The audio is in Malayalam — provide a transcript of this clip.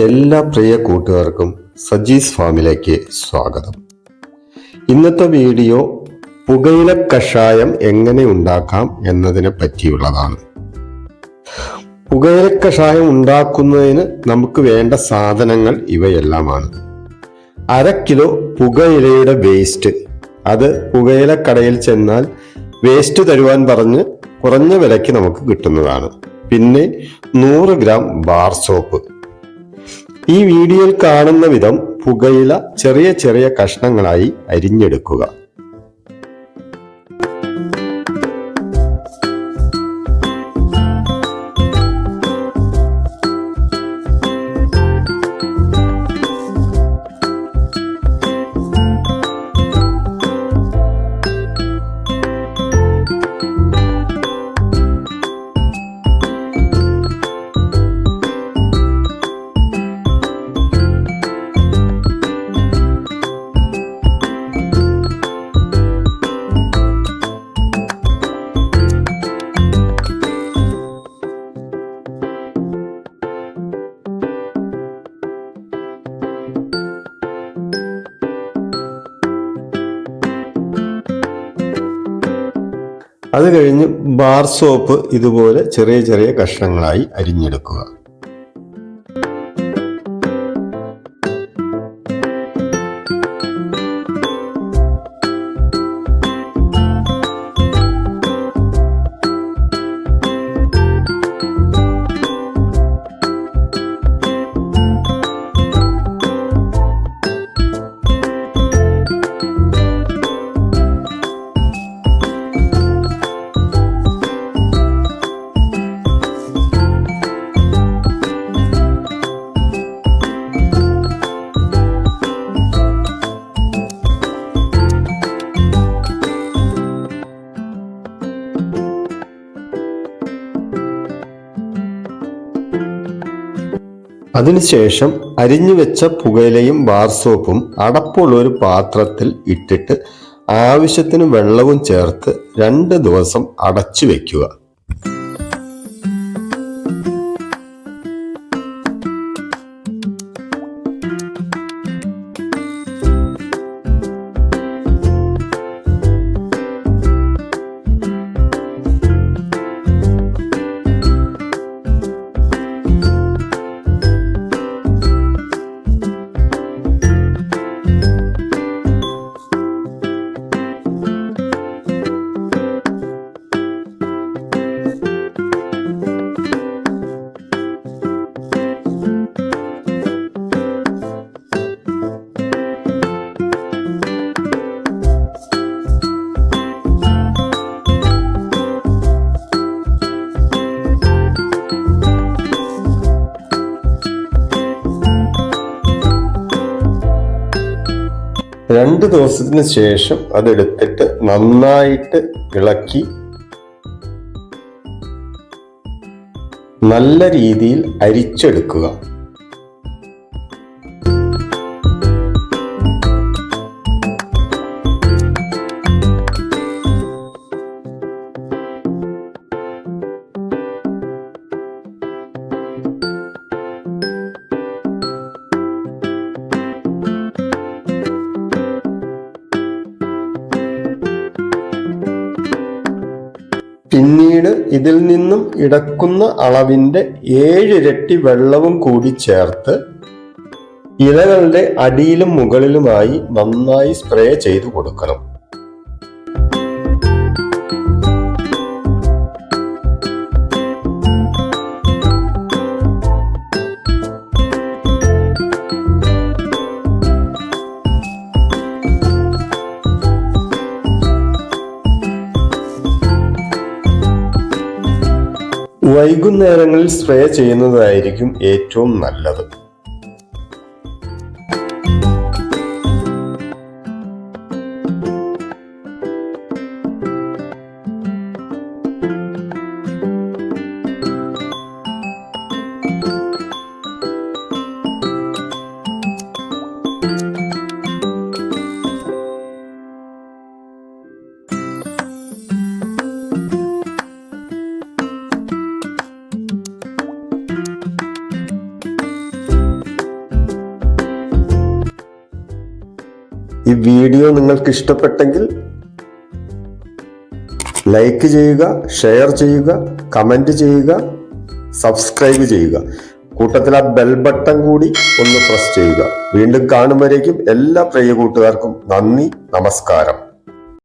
എല്ലാ പ്രിയ കൂട്ടുകാർക്കും സജീസ് ഫാമിലേക്ക് സ്വാഗതം. ഇന്നത്തെ വീഡിയോ പുകയില കഷായം എങ്ങനെ ഉണ്ടാക്കാം എന്നതിനെ പറ്റിയുള്ളതാണ്. പുകയില കഷായം ഉണ്ടാക്കുന്നതിന് നമുക്ക് വേണ്ട സാധനങ്ങൾ ഇവയെല്ലാമാണ്. അര കിലോ പുകയിലയുടെ വേസ്റ്റ്. അത് പുകയില കടയിൽ ചെന്നാൽ വേസ്റ്റ് തരുവാൻ പറഞ്ഞ് കുറഞ്ഞ വിലയ്ക്ക് നമുക്ക് കിട്ടുന്നതാണ്. പിന്നെ നൂറ് ഗ്രാം ബാർ സോപ്പ്. ഈ വീഡിയോയിൽ കാണുന്ന വിധം പുകയില ചെറിയ ചെറിയ കഷ്ണങ്ങളായി അരിഞ്ഞെടുക്കുക. അത് കഴിഞ്ഞ് ബാർ സോപ്പ് ഇതുപോലെ ചെറിയ ചെറിയ കഷ്ണങ്ങളായി അരിഞ്ഞെടുക്കുക. അതിനുശേഷം അരിഞ്ഞു വെച്ച പുകയിലയും ബാർ സോപ്പും അടപ്പുള്ള ഒരു പാത്രത്തിൽ ഇട്ടിട്ട് ആവശ്യത്തിന് വെള്ളവും ചേർത്ത് രണ്ട് ദിവസം അടച്ചു വെക്കുക രണ്ട് ദിവസത്തിന് ശേഷം അതെടുത്തിട്ട് നന്നായിട്ട് ഇളക്കി നല്ല രീതിയിൽ അരിച്ചെടുക്കുക. പിന്നീട് ഇതിൽ നിന്നും ഇടക്കുന്ന അളവിന്റെ ഏഴിരട്ടി വെള്ളവും കൂടി ചേർത്ത് ഇലകളുടെ അടിയിലും മുകളിലുമായി നന്നായി സ്പ്രേ ചെയ്തു കൊടുക്കണം. വൈകുന്നേരങ്ങളിൽ സ്പ്രേ ചെയ്യുന്നതായിരിക്കും ഏറ്റവും നല്ലത്. ഈ വീഡിയോ നിങ്ങൾക്ക് ഇഷ്ടപ്പെട്ടെങ്കിൽ ലൈക്ക് ചെയ്യുക ഷെയർ ചെയ്യുക കമന്റ് ചെയ്യുക സബ്സ്ക്രൈബ് ചെയ്യുക. കൂട്ടത്തിൽ ആ ബെൽ ബട്ടൺ കൂടി ഒന്ന് പ്രസ് ചെയ്യുക. വീണ്ടും കാണുമ്പോഴേക്കും എല്ലാ പ്രിയ കൂട്ടുകാർക്കും നന്ദി നമസ്കാരം.